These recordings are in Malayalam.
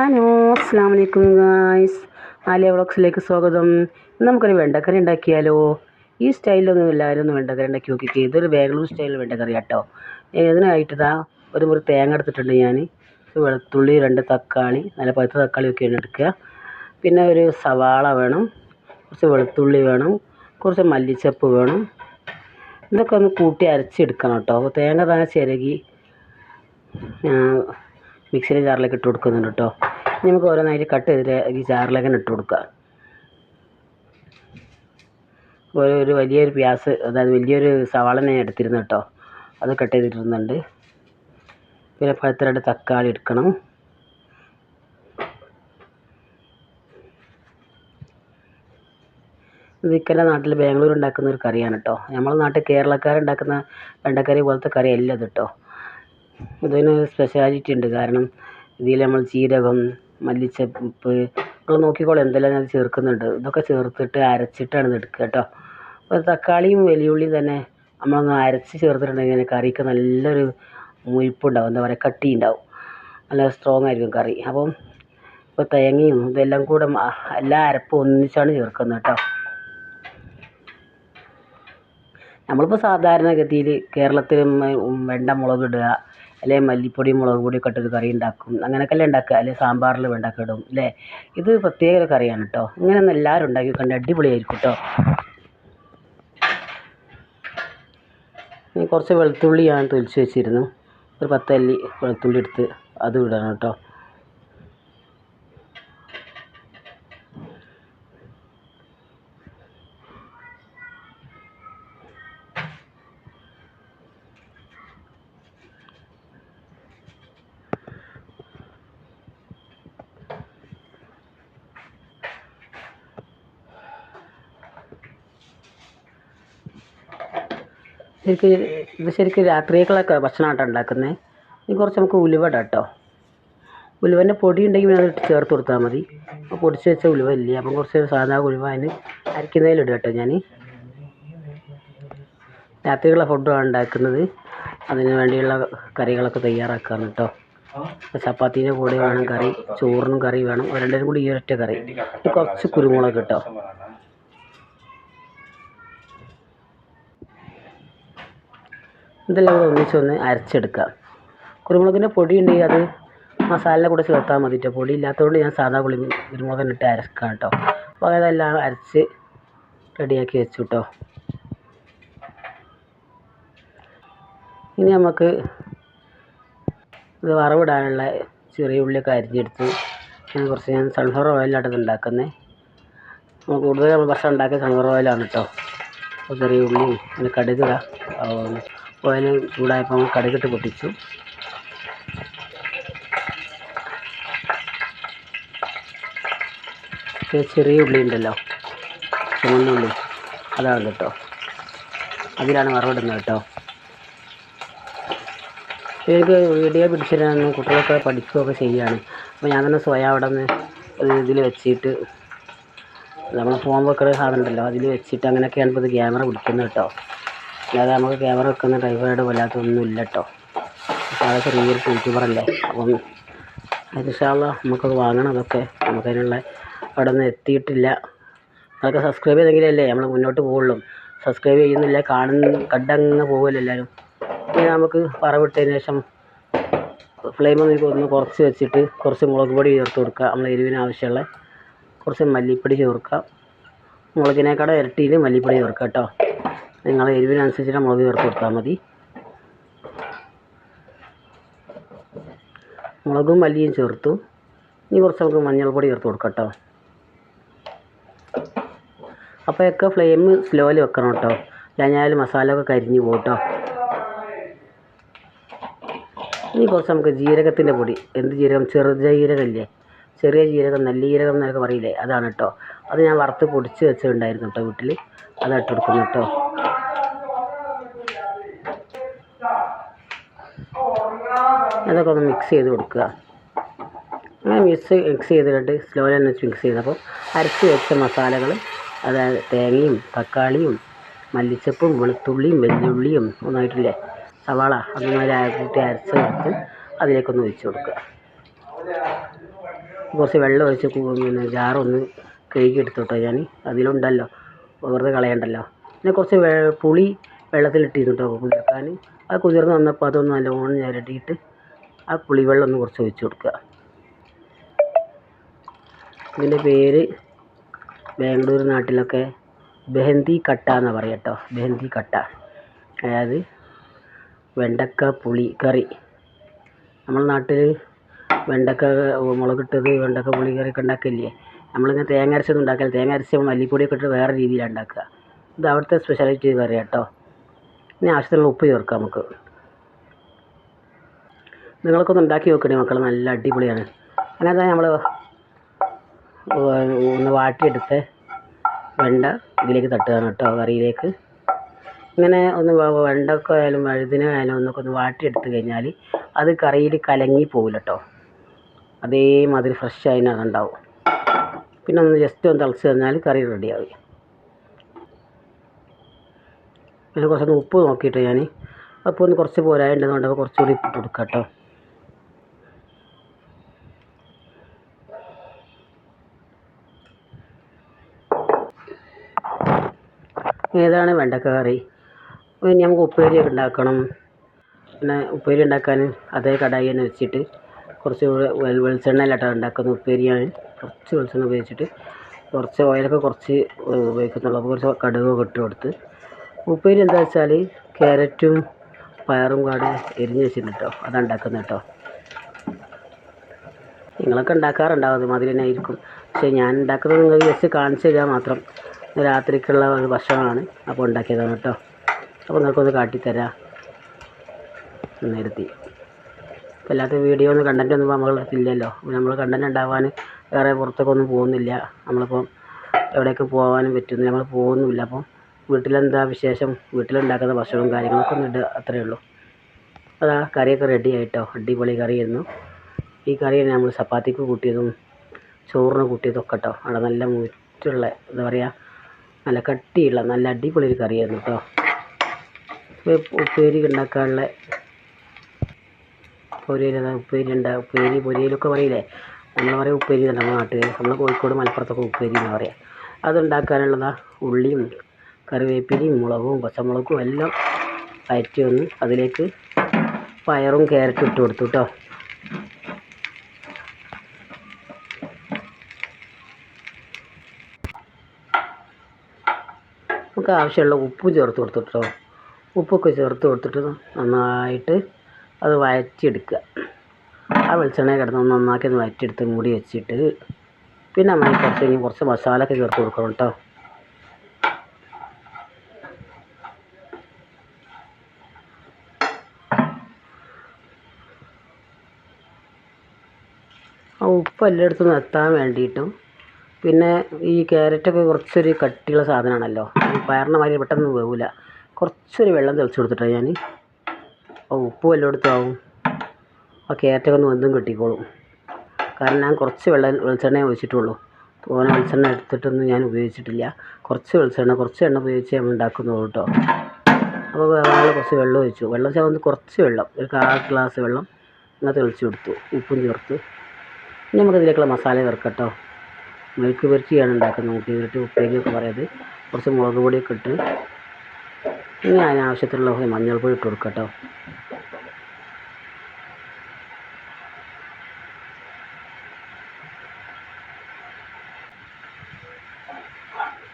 ഹലോ അസ്സാം വലൈക്കും ഗായ്സ്. ആലിയ വ്ളോഗ്സിലേക്ക് സ്വാഗതം. നമുക്കൊരു വെണ്ടക്കറി ഉണ്ടാക്കിയാലോ? ഈ സ്റ്റൈലൊന്നും എല്ലാവരും ഒന്ന് വെണ്ടക്കറി ഉണ്ടാക്കി നോക്കിയിട്ട് ഇതൊരു ബാംഗ്ലൂർ സ്റ്റൈലിൽ വെണ്ടക്കറി കേട്ടോ ഇതിനായിട്ട് ഇതാ ഒരു മുറി തേങ്ങ എടുത്തിട്ടുണ്ട് ഞാൻ വെളുത്തുള്ളി രണ്ട് തക്കാളി നല്ല പഴുത്ത തക്കാളി ഒക്കെയാണ് എടുക്കുക. പിന്നെ ഒരു സവാള വേണം കുറച്ച് വെളുത്തുള്ളി വേണം കുറച്ച് മല്ലിച്ചപ്പ് വേണം. ഇതൊക്കെ ഒന്ന് കൂട്ടി അരച്ചെടുക്കണം കേട്ടോ. അപ്പോൾ തേങ്ങ തന്നെ ചിരകി മിക്സിയുടെ ജാറിലേക്ക് ഇട്ട് കൊടുക്കുന്നുണ്ട് കേട്ടോ. നമുക്ക് ഓരോന്നായിട്ട് കട്ട് ചെയ്തിട്ട് ഈ ജാറിലേക്ക് തന്നെ ഇട്ട് കൊടുക്കുക ഒരു ഒരു വലിയൊരു പ്യാസ് അതായത് വലിയൊരു സവാള ഞാൻ എടുത്തിരുന്നു കേട്ടോ. അത് കട്ട് ചെയ്തിട്ടിരുന്നുണ്ട്. പിന്നെ പഴുത്ത രണ്ട് തക്കാളി എടുക്കണം. ഇത് ഇക്കന്റെ നാട്ടിൽ ബാംഗ്ലൂർ ഉണ്ടാക്കുന്ന ഒരു കറിയാണ് കേട്ടോ. നമ്മളെ നാട്ടിൽ കേരളക്കാരുണ്ടാക്കുന്ന വെണ്ടക്കറി പോലത്തെ കറി അല്ല ഇത് കേട്ടോ. ഇതിന് സ്പെഷ്യാലിറ്റി ഉണ്ട്. കാരണം ഇതിൽ നമ്മൾ ജീരകം മല്ലിച്ചപ്പ് നിങ്ങൾ നോക്കിക്കോളൂ എന്തെല്ലാം ഞാൻ ചേർക്കുന്നുണ്ട്. ഇതൊക്കെ ചേർത്തിട്ട് അരച്ചിട്ടാണ് ഇത് എടുക്കുക കേട്ടോ. അപ്പോൾ തക്കാളിയും വലിയുള്ളിയും തന്നെ നമ്മളൊന്ന് അരച്ച് ചേർത്തിട്ടുണ്ടെങ്കിൽ കറിക്ക് നല്ലൊരു മുയിപ്പുണ്ടാവും. എന്താ പറയുക കട്ടി ഉണ്ടാവും നല്ല സ്ട്രോങ് ആയിരിക്കും കറി. അപ്പം ഇപ്പോൾ തേങ്ങയും ഇതെല്ലാം കൂടെ എല്ലാ അരപ്പും ഒന്നിച്ചാണ് ചേർക്കുന്നത് കേട്ടോ. നമ്മളിപ്പോൾ സാധാരണഗതിയിൽ കേരളത്തിൽ വെണ്ട മുളക് ഇടുക അല്ലെങ്കിൽ മല്ലിപ്പൊടി മുളക് പൊടി ഒക്കെ ഇട്ടൊരു കറി ഉണ്ടാക്കും അങ്ങനെയൊക്കെയല്ലേ ഉണ്ടാക്കുക അല്ലെങ്കിൽ സാമ്പാറിൽ വെണ്ടക്ക ഇടും അല്ലേ? ഇത് പ്രത്യേക ഒരു കറിയാണ് കേട്ടോ ഇങ്ങനെയൊന്നും എല്ലാവരും ഉണ്ടാക്കി കണ്ട് അടിപൊളിയായിരിക്കും കേട്ടോ കുറച്ച് വെളുത്തുള്ളിയാണ് തൊലിച്ച് വെച്ചിരുന്നു ഒരു പത്തല്ലി വെളുത്തുള്ളി എടുത്ത് അതും ഇടണം കേട്ടോ ശരിക്ക് ഇത് ശരിക്കും രാത്രിയേക്കളൊക്കെ ഭക്ഷണമായിട്ട് ഉണ്ടാക്കുന്നത് ഇനി കുറച്ച് നമുക്ക് ഉലുവ ഇടാം കേട്ടോ ഉലുവന്റെ പൊടി ഉണ്ടെങ്കിൽ പിന്നെ അത് ചേർത്ത് കൊടുത്താൽ മതി. അപ്പോൾ പൊടിച്ച് വെച്ച ഉലുവ ഇല്ലേ? അപ്പം കുറച്ച് സാധാ ഉലുവ അതിന് അരയ്ക്കുന്നതിലിടുക കേട്ടോ ഞാൻ രാത്രിയുള്ള ഫുഡാണ് ഉണ്ടാക്കുന്നത്. അതിന് വേണ്ടിയുള്ള കറികളൊക്കെ തയ്യാറാക്കുകയാണ് കേട്ടോ ചപ്പാത്തീന്റെ കൂടെ വേണം കറി ചോറിനും കറി വേണം. രണ്ടുപേരും കൂടി ഈ ഒറ്റ കറി. കുറച്ച് കുരുമുളക് കേട്ടോ ഇതെല്ലാം കൂടെ ഒന്നിച്ചൊന്ന് അരച്ചെടുക്കുക. കുരുമുളകിന്റെ പൊടി ഉണ്ടെങ്കിൽ അത് മസാലയുടെ കൂടെ ചേർത്താൽ മതി കേട്ടോ പൊടി ഇല്ലാത്തതുകൊണ്ട് ഞാൻ സാധാ കുളി കുരുമുളക് ഇട്ട് അരക്കാം കേട്ടോ അപ്പോൾ അതെല്ലാം അരച്ച് റെഡിയാക്കി വെച്ചു കേട്ടോ ഇനി നമുക്ക് ഇത് വറവിടാനുള്ള ചെറിയ ഉള്ളിയൊക്കെ അരിഞ്ഞെടുത്ത് ഞാൻ കുറച്ച് ഞാൻ സൺഫ്ലവർ ഓയിലാണ് ഇത് ഉണ്ടാക്കുന്നത് കൂടുതൽ നമ്മൾ ഭക്ഷണം ഉണ്ടാക്കിയ സൺഫ്ലവർ ഓയിലാണ് കേട്ടോ ചെറിയ ഉള്ളിയും പിന്നെ കടുക് ഓയിൽ ചൂടായപ്പോൾ നമ്മൾ കടുകിട്ട് പൊട്ടിച്ചു. ചെറിയ ഉള്ളി ഉണ്ടല്ലോ. ചുമന്നുള്ളി അതാണ് കേട്ടോ. അതിലാണ് വറവിടുന്നത് കേട്ടോ. എനിക്ക് വീഡിയോ പിടിച്ചിട്ടാണ് കുട്ടികളൊക്കെ പഠിക്കുകയൊക്കെ ചെയ്യുകയാണ്. അപ്പോൾ ഞാൻ തന്നെ സ്വയം അവിടെ നിന്ന് ഇതിൽ വെച്ചിട്ട് നമ്മൾ ഫോം വെക്കുന്ന സാധനം ഉണ്ടല്ലോ. അതിൽ വെച്ചിട്ട് അങ്ങനെയൊക്കെയാണ് ഇപ്പോൾ ഇത് ക്യാമറ പിടിക്കുന്നത് കേട്ടോ. അല്ലാതെ നമുക്ക് ക്യാമറ വെക്കുന്ന ടൈഫോയിഡ് വല്ലാത്തതൊന്നും ഇല്ല കേട്ടോ അപ്പോൾ അത് ചെറിയൊരു യൂട്യൂബറല്ലേ അപ്പം അതിഷാള്ള നമുക്കത് വാങ്ങണം. അതൊക്കെ നമുക്കതിനുള്ള അവിടെ നിന്ന് എത്തിയിട്ടില്ല. അതൊക്കെ സബ്സ്ക്രൈബ് ചെയ്തെങ്കിലല്ലേ നമ്മൾ മുന്നോട്ട് പോവുള്ളൂ. സബ്സ്ക്രൈബ് ചെയ്യുന്നില്ല കാണുന്ന കണ്ടങ്ങ് പോകുമല്ലോ എല്ലാവരും പിന്നെ നമുക്ക് പറവിട്ടതിന് ശേഷം ഫ്ലെയിം ഒന്ന് ഒന്ന് കുറച്ച് വെച്ചിട്ട് കുറച്ച് മുളക് പൊടി ചേർത്ത് കൊടുക്കുക. നമ്മൾ എരിവിന് ആവശ്യമുള്ള കുറച്ച് മല്ലിപ്പൊടി ചേർക്കുക. മുളകിനേക്കാളും ഇരട്ടിയിൽ മല്ലിപ്പൊടി ചേർക്കുക കേട്ടോ. നിങ്ങൾ എരിവിനനുസരിച്ചിട്ട് മുളക് ചേർത്ത് കൊടുത്താൽ മതി. മുളകും മല്ലിയും ചേർത്തു. ഇനി കുറച്ച് നമുക്ക് മഞ്ഞൾപ്പൊടി ചേർത്ത് കൊടുക്കാം കേട്ടോ. അപ്പോഴൊക്കെ ഫ്ലെയിം സ്ലോയിൽ വെക്കണം കേട്ടോ. കഴിഞ്ഞാൽ മസാല ഒക്കെ കരിഞ്ഞു പോകും കേട്ടോ. ഇനി കുറച്ച് നമുക്ക് ജീരകത്തിന്റെ പൊടി. എന്ത് ജീരകം? ചെറുജീരകമില്ലേ ചെറിയ ജീരകം നല്ല ജീരകം എന്നൊക്കെ പറയില്ലേ? അതാണ് കേട്ടോ. അത് ഞാൻ വറുത്ത് പൊടിച്ച് വെച്ചിട്ടുണ്ടായിരുന്നു കേട്ടോ വീട്ടിൽ അത് കൊടുക്കുന്നു കേട്ടോ. അതൊക്കെ ഒന്ന് മിക്സ് ചെയ്ത് കൊടുക്കുക. അങ്ങനെ മിക്സ് മിക്സ് ചെയ്തിട്ട് സ്ലോയിൽ തന്നെ മിക്സ് ചെയ്തപ്പോൾ അരച്ച് വെച്ച മസാലകൾ അതായത് തേങ്ങയും തക്കാളിയും മല്ലിച്ചപ്പും വെളുത്തുള്ളിയും വെല്ലുള്ളിയും ഒന്നായിട്ടില്ലേ? സവാള അങ്ങനെ കൂട്ടി അരച്ച് ചേർത്ത് അതിലേക്കൊന്ന് ഒഴിച്ച് കൊടുക്കുക. കുറച്ച് വെള്ളം ഒഴിച്ച് പിന്നെ ജാറൊന്ന് കഴുകി എടുത്തോട്ടോ ഞാൻ അതിലുണ്ടല്ലോ. വെറുതെ കളയണ്ടല്ലോ. പിന്നെ കുറച്ച് വെ- പുളി വെള്ളത്തിലിട്ടിരുന്നു കേട്ടോ കുതിർക്കാൻ അത് കുതിർന്ന് വന്നപ്പോൾ അതൊന്ന് നല്ലോണം ഞരടിയിട്ട് ആ പുളിവെള്ളം ഒന്ന് കുറച്ച് ഒഴിച്ച് കൊടുക്കുക. ഇതിന്റെ പേര് ബാംഗ്ലൂർ നാട്ടിലൊക്കെ ബെഹന്തി കട്ട എന്നാണ് പറയുക കേട്ടോ ബെഹന്തി കട്ട. അതായത് വെണ്ടക്ക പുളി കറി. നമ്മുടെ നാട്ടിൽ വെണ്ടക്ക മുളകിട്ടത് വെണ്ടക്ക പുളി കറി കറിയൊക്കെ ഉണ്ടാക്കില്ലേ നമ്മളിങ്ങനെ തേങ്ങ അരച്ചൊന്നും ഉണ്ടാക്കില്ല തേങ്ങ അരച്ച് മല്ലിപ്പൊടിയൊക്കെ ഇട്ട് വേറെ രീതിയിലാണ് ഉണ്ടാക്കുക. ഇത് അവിടുത്തെ സ്പെഷ്യാലിറ്റി കറി കേട്ടോ ഇനി ആവശ്യത്തിനുള്ള ഉപ്പ് ചേർക്കാം നമുക്ക്. നിങ്ങളൊക്കെ ഒന്ന് ഉണ്ടാക്കി നോക്കണേ മക്കൾ നല്ല അടിപൊളിയാണ്. അല്ലാതെ നമ്മൾ ഒന്ന് വാട്ടിയെടുത്ത് വെണ്ട ഇതിലേക്ക് തട്ടുകയാണ് കേട്ടോ കറിയിലേക്ക്. ഇങ്ങനെ ഒന്ന് വെണ്ടക്ക ആയാലും വഴുതിനായാലും ഒന്നൊക്കെ ഒന്ന് വാട്ടിയെടുത്ത് കഴിഞ്ഞാൽ അത് കറിയിൽ കലങ്ങി പോകില്ല കേട്ടോ. അതേമാതിരി ഫ്രഷ് അതിനകത്ത് ഉണ്ടാവും. പിന്നെ ഒന്ന് ജസ്റ്റ് ഒന്ന് തിളച്ച് തന്നാൽ കറി റെഡിയാവും പിന്നെ കുറച്ചൊന്ന് ഉപ്പ് നോക്കിയിട്ട് ഞാൻ അപ്പോൾ ഒന്ന് കുറച്ച് പോരായുണ്ടെന്ന് കുറച്ചുകൂടി ഇട്ട് കൊടുക്കാം കേട്ടോ. ഏതാണ് വെണ്ടക്ക കറി? പിന്നെ നമുക്ക് ഉപ്പേരി ഉണ്ടാക്കണം. പിന്നെ ഉപ്പേരി ഉണ്ടാക്കാൻ അതേ കടായി തന്നെ വെച്ചിട്ട് കുറച്ച് വെ- ഉണ്ടാക്കുന്നത് ഉപ്പേരിയാണ്. കുറച്ച് വെളിച്ചെണ്ണ ഉപയോഗിച്ചിട്ട് കുറച്ച് ഓയിലൊക്കെ കുറച്ച് ഉപയോഗിക്കുന്നുള്ളൂ. അപ്പോൾ കുറച്ച് കടുകൊക്കെ ഇട്ട് കൊടുത്ത്. ഉപ്പേരി എന്താ വെച്ചാൽ ക്യാരറ്റും പയറും കൂടെ എരിഞ്ഞ് വെച്ചിട്ടുണ്ട് കേട്ടോ അതാണ് ഉണ്ടാക്കുന്നത് കേട്ടോ നിങ്ങളൊക്കെ ഉണ്ടാക്കാറുണ്ടാവും അതുമാതിരി തന്നെ ആയിരിക്കും. പക്ഷേ ഞാൻ ഉണ്ടാക്കുന്നത് നിങ്ങൾ ജസ്റ്റ് കാണിച്ചു തരിക മാത്രം. രാത്രിക്കുള്ള ഭക്ഷണമാണ് അപ്പോൾ ഉണ്ടാക്കിയതാണ് കേട്ടോ. അപ്പോൾ നിങ്ങൾക്കൊന്ന് കാട്ടിത്തരാം. നിർത്തി. ഇപ്പോൾ അല്ലാത്ത വീഡിയോ ഒന്നും കണ്ടന്റ് ഒന്നും നമ്മളെ ഇല്ലല്ലോ. നമ്മൾ കണ്ടന്റ് ഉണ്ടാവാൻ വേറെ പുറത്തൊക്കെ ഒന്നും പോകുന്നില്ല. നമ്മളിപ്പം എവിടേക്ക് പോകാനും പറ്റുന്നില്ല. നമ്മൾ പോകുന്നുമില്ല അപ്പം വീട്ടിലെന്താ വിശേഷം? വീട്ടിലുണ്ടാക്കുന്ന ഭക്ഷണവും കാര്യങ്ങളൊക്കെ ഒന്ന് ഇടുക അത്രയേ ഉള്ളൂ. അതാ കറിയൊക്കെ റെഡി ആയിട്ടോ. അടിപൊളി കറിയായിരുന്നു. ഈ കറിയാണ് നമ്മൾ ചപ്പാത്തിക്ക് കൂട്ടിയതും ചോറിന് കൂട്ടിയതൊക്കെ കേട്ടോ. അവിടെ നല്ല മുറ്റുള്ള എന്താ പറയുക നല്ല കട്ടിയുള്ള നല്ല അടിപൊളി ഒരു കറിയായിരുന്നു കേട്ടോ ഉപ്പേരി ഉണ്ടാക്കാനുള്ള പൊരിയിൽ ഉപ്പേരി ഉണ്ട് ഉപ്പേരി പൊരിയിലൊക്കെ പറയില്ലേ? നമ്മൾ പറയും ഉപ്പേരി തന്നെ നമ്മുടെ നാട്ടിൽ നമ്മൾ കോഴിക്കോട് മലപ്പുറത്തൊക്കെ ഉപ്പേരി എന്ന് പറയാം. അതുണ്ടാക്കാനുള്ളതാ ഉള്ളിയും കറിവേപ്പിലയും മുളകും പച്ചമുളകും എല്ലാം അയറ്റി വന്ന് അതിലേക്ക് പയറും ക്യാരറ്റും ഇട്ട് കൊടുത്തു കേട്ടോ നമുക്ക് ആവശ്യമുള്ള ഉപ്പ് ചേർത്ത് കൊടുത്തിട്ടോ. ഉപ്പൊക്കെ ചേർത്ത് കൊടുത്തിട്ട് നന്നായിട്ട് അത് വഴറ്റിയെടുക്കുക. ആ വെളിച്ചെണ്ണ കിടന്ന് നന്നാക്കി ഒന്ന് വഴറ്റിയെടുത്ത് മൂടി വെച്ചിട്ട് പിന്നെ നമ്മൾ കുറച്ച് കഴിഞ്ഞ് കുറച്ച് മസാല ഒക്കെ ചേർത്ത് കൊടുക്കണം കേട്ടോ. ആ ഉപ്പ് എല്ലായിടത്തും എത്താൻ വേണ്ടിയിട്ടും പിന്നെ ഈ ക്യാരറ്റൊക്കെ കുറച്ചൊരു കട്ടിയുള്ള സാധനമാണല്ലോ. പയറിന്റെ മാതിരി പെട്ടെന്ന് വേവില്ല കുറച്ചൊരു വെള്ളം തിളച്ച് കൊടുത്തിട്ടാണ് ഞാൻ ഓ ഉപ്പും എല്ലായിടത്തും ആവും ആ ക്യാരറ്റൊക്കെ ഒന്ന് വെന്തും കിട്ടിക്കോളും. കാരണം ഞാൻ കുറച്ച് വെള്ളം വെളിച്ചെണ്ണയെ ഒഴിച്ചിട്ടുള്ളൂ. തോനെ വെളിച്ചെണ്ണ എടുത്തിട്ടൊന്നും ഞാൻ ഉപയോഗിച്ചിട്ടില്ല. കുറച്ച് വെളിച്ചെണ്ണ കുറച്ച് എണ്ണ ഉപയോഗിച്ച് ഞാൻ ഉണ്ടാക്കുന്നുള്ളൂ കേട്ടോ. അപ്പോൾ വേറെ കുറച്ച് വെള്ളം ഒഴിച്ചു. വെള്ളം വെച്ചാൽ ഒന്ന് കുറച്ച് വെള്ളം ഒരു കാൽ ഗ്ലാസ് വെള്ളം അങ്ങനെ തെളിച്ച് കൊടുത്തു ഉപ്പും ചേർത്ത്. ഇനി നമുക്കിതിലേക്കുള്ള മസാല ചേർക്കാം കേട്ടോ. മെഴുക്ക് പുരട്ടിയാണ് ഉണ്ടാക്കുന്നത്. നമുക്ക് ഇതിലിട്ട് ഉപ്പേരിയൊക്കെ പറയുന്നത്. കുറച്ച് മുളക് പൊടിയൊക്കെ ഇട്ട് ഇനി അതിന് ആവശ്യത്തിനുള്ള കുറച്ച് മഞ്ഞൾപ്പൊടി ഇട്ട് കൊടുക്കാം കേട്ടോ.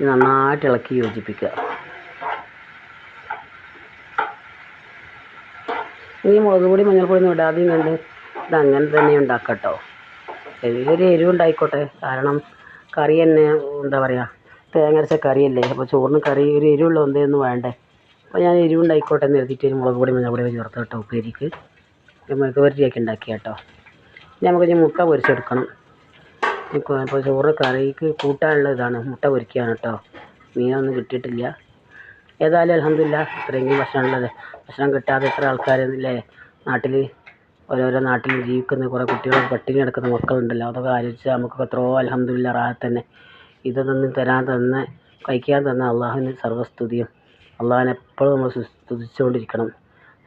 ഇത് നന്നായിട്ട് ഇളക്കി യോജിപ്പിക്കുക. ഈ മുളക് പൊടി മഞ്ഞൾപ്പൊടി ഒന്നും ഇടാതെയും കണ്ട് ഇത് അങ്ങനെ തന്നെ ഉണ്ടാക്കാം കേട്ടോ. ചെറിയൊരു എരിവ് ഉണ്ടായിക്കോട്ടെ. കാരണം കറി തന്നെ എന്താ പറയുക തേങ്ങ അരച്ച കറിയല്ലേ? അപ്പോൾ ചോറിന് കറി ഒരു എരിവുള്ള എന്തെങ്കിലും വേണ്ടേ? അപ്പോൾ ഞാൻ എരിവ് ഉണ്ടായിക്കോട്ടെ എന്ന് എഴുതിയിട്ട് മുളക് പൊടി മഞ്ഞൾ പൊടി ചേർത്ത് കേട്ടോ ഉപ്പേരിക്ക്. മെഴുക്ക് പുരട്ടിയൊക്കെ ഉണ്ടാക്കി കേട്ടോ. നമുക്ക് ഇനി മുട്ട പൊരിച്ചെടുക്കണം. ഇപ്പോൾ ചോറ് കറിക്ക് കൂട്ടാനുള്ള ഇതാണ്. മുട്ട പൊരിക്കുകയാണ് കേട്ടോ. മീനൊന്നും കിട്ടിയിട്ടില്ല. ഏതായാലും അലഹമില്ല ഇത്രയെങ്കിലും ഭക്ഷണമുള്ളത്. ഭക്ഷണം കിട്ടാതെ എത്ര ആൾക്കാരല്ലേ നാട്ടിൽ ഓരോരോ നാട്ടിൽ ജീവിക്കുന്ന കുറേ കുട്ടികൾ പട്ടിണി കിടക്കുന്ന മക്കളുണ്ടല്ലോ. അതൊക്കെ ആലോചിച്ചാൽ നമുക്കൊക്കെ എത്രയോ അൽഹംദുലില്ലാ റാഹത്ത് തന്നെ. ഇതൊന്നും തരാൻ തന്ന കഴിക്കാൻ തന്ന അള്ളാഹുവിന് സർവസ്തുതിയും അള്ളാഹുവിനെ എപ്പോഴും നമ്മൾ സ്തുതിച്ചുകൊണ്ടിരിക്കണം.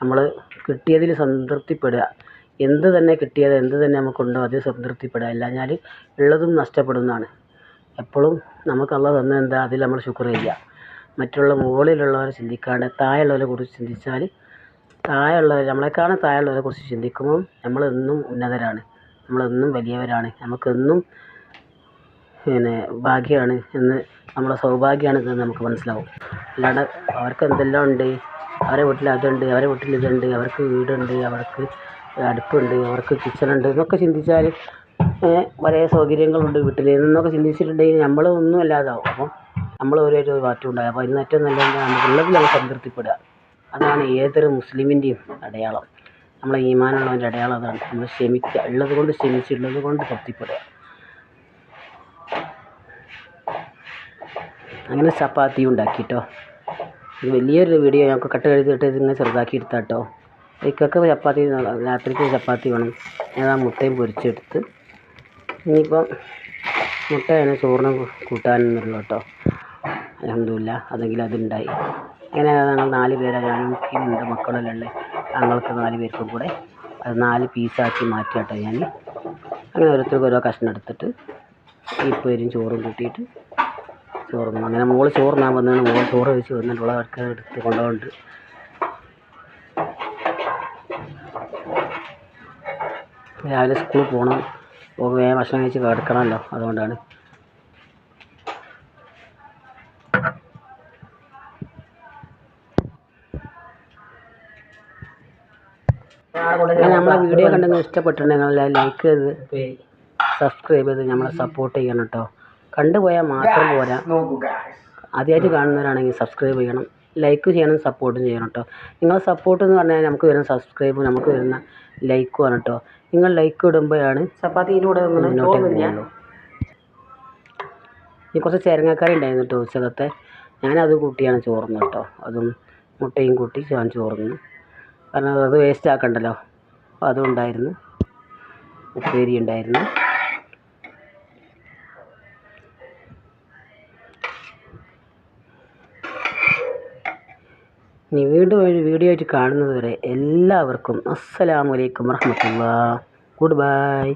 നമ്മൾ കിട്ടിയതിൽ സംതൃപ്തിപ്പെടുക. എന്ത് തന്നെ കിട്ടിയത് എന്ത് തന്നെ നമുക്കുണ്ടോ അതിൽ സംതൃപ്തിപ്പെടുക. അല്ലാഞ്ഞാൽ ഉള്ളതും നഷ്ടപ്പെടുന്നതാണ്. എപ്പോഴും നമുക്ക് അള്ളാഹ് തന്ന എന്താ അതിൽ നമ്മൾ ശുക്ർ ചെയ്യുക. മറ്റുള്ള മുകളിലുള്ളവരെ ചിന്തിക്കാണ്ട് താഴെയുള്ളവരെ കുറിച്ച് ചിന്തിച്ചാൽ താഴെയുള്ളവർ നമ്മളെക്കാളും താഴെയുള്ളവരെ കുറിച്ച് ചിന്തിക്കുമ്പോൾ നമ്മളെന്നും ഉന്നതരാണ്. നമ്മളെന്നും വലിയവരാണ്. നമുക്കെന്നും പിന്നെ ഭാഗ്യമാണ് എന്ന് നമ്മളെ സൗഭാഗ്യമാണ് ഇതെന്ന് നമുക്ക് മനസ്സിലാവും. അല്ലാണ്ട് അവർക്ക് എന്തെല്ലാം ഉണ്ട്? അവരെ വീട്ടിൽ അതുണ്ട് അവരെ വീട്ടിൽ ഇതുണ്ട് അവർക്ക് വീടുണ്ട് അവർക്ക് അടുപ്പുണ്ട് അവർക്ക് കിച്ചണുണ്ട് എന്നൊക്കെ ചിന്തിച്ചാൽ പല സൗകര്യങ്ങളുണ്ട് വീട്ടിൽ എന്നൊക്കെ ചിന്തിച്ചിട്ടുണ്ടെങ്കിൽ നമ്മൾ ഒന്നും അല്ലാതാവും. അപ്പം നമ്മൾ ഓരോരോ മാറ്റം ഉണ്ടാകും അപ്പോൾ അതിന് ഏറ്റവും നല്ലത് നമുക്കുള്ളതിൽ നമ്മൾ സംതൃപ്തിപ്പെടുക. അതാണ് ഏതൊരു മുസ്ലിമിന്റെയും അടയാളം. നമ്മളെ ഈമാനുള്ളവന്റെ അടയാളം അതാണ്. നമ്മൾ ക്ഷമിക്കുക ഉള്ളത് കൊണ്ട് ക്ഷമിച്ച് ഉള്ളത് കൊണ്ട് തൃപ്തിപ്പെടുക. അങ്ങനെ ചപ്പാത്തി ഉണ്ടാക്കിട്ടോ. ഇത് വലിയൊരു വീഡിയോ ഞങ്ങൾക്ക് കട്ട് എഴുതിയിട്ട് ഇതിങ്ങനെ ചെറുതാക്കി എടുത്താട്ടോ. ഇക്കൊക്കെ ചപ്പാത്തി രാത്രിക്ക് ചപ്പാത്തി വേണം. ഞാൻ ആ മുട്ടയും പൊരിച്ചെടുത്ത് ഇനിയിപ്പം മുട്ട അതിന് ചോറിന് കൂട്ടാനെന്നുള്ളൂ കേട്ടോ അലഹമില്ല അതെങ്കിലും അതുണ്ടായി. അങ്ങനെ ഞങ്ങൾ നാല് പേരാണ് ഞാനും ഉണ്ട് മക്കളെല്ലാം ഉള്ളത് ഞങ്ങൾക്ക് നാല് പേർക്കും കൂടെ അത് നാല് പീസാക്കി മാറ്റി കേട്ടോ ഞാൻ. അങ്ങനെ ഓരോരുത്തർക്ക് ഓരോ കഷ്ണം എടുത്തിട്ട് ഈ പേരും ചോറും കൂട്ടിയിട്ട് ചോറും അങ്ങനെ മോൾ ചോറ് തിന്നാൻ വന്നതാണ്. മോൾ ചോറ് വെച്ച് വന്നിട്ടുള്ള അവർക്ക് എടുത്ത് കൊണ്ടുപോകുന്നുണ്ട് രാവിലെ സ്കൂളിൽ പോകണം. വേഗം ഭക്ഷണം കഴിച്ച് കിടക്കണമല്ലോ. അതുകൊണ്ടാണ് കണ്ടെങ്കിൽ ഇഷ്ടപ്പെട്ടിട്ടുണ്ടെങ്കിൽ ലൈക്ക് ചെയ്ത് സബ്സ്ക്രൈബ് ചെയ്ത് നമ്മളെ സപ്പോർട്ട് ചെയ്യണം കേട്ടോ കണ്ടുപോയാൽ മാത്രം പോരാ. ആദ്യമായിട്ട് കാണുന്നവരാണെങ്കിൽ സബ്സ്ക്രൈബ് ചെയ്യണം. ലൈക്ക് ചെയ്യണം സപ്പോർട്ടും ചെയ്യണം കേട്ടോ നിങ്ങളെ സപ്പോർട്ട് എന്ന് പറഞ്ഞാൽ നമുക്ക് വരുന്ന സബ്സ്ക്രൈബും നമുക്ക് വരുന്ന ലൈക്കും ആണ് കേട്ടോ നിങ്ങൾ ലൈക്ക് ഇടുമ്പോഴാണ് ചപ്പാത്തിയിലൂടെ മുന്നോട്ടേക്ക് പോകുള്ളൂ. ഇനി കുറച്ച് ചേരങ്ങക്കറി ഉണ്ടായിരുന്നു കേട്ടോ ഉച്ചകത്തെ ഞാനത് കൂട്ടിയാണ് ചോറുന്നത് കേട്ടോ അതും മുട്ടയും കൂട്ടി ഞാൻ ചോറുന്നു. കാരണം അത് വേസ്റ്റ് ആക്കണ്ടല്ലോ. അപ്പോൾ അതും ഉണ്ടായിരുന്നു ഉപ്പേരി ഉണ്ടായിരുന്നു. ഇനി വീണ്ടും ഒരു വീഡിയോ ആയിട്ട് കാണുന്നത് വരെ എല്ലാവർക്കും അസ്സലാമു അലൈക്കും വറഹമത്തുള്ള ഗുഡ് ബൈ.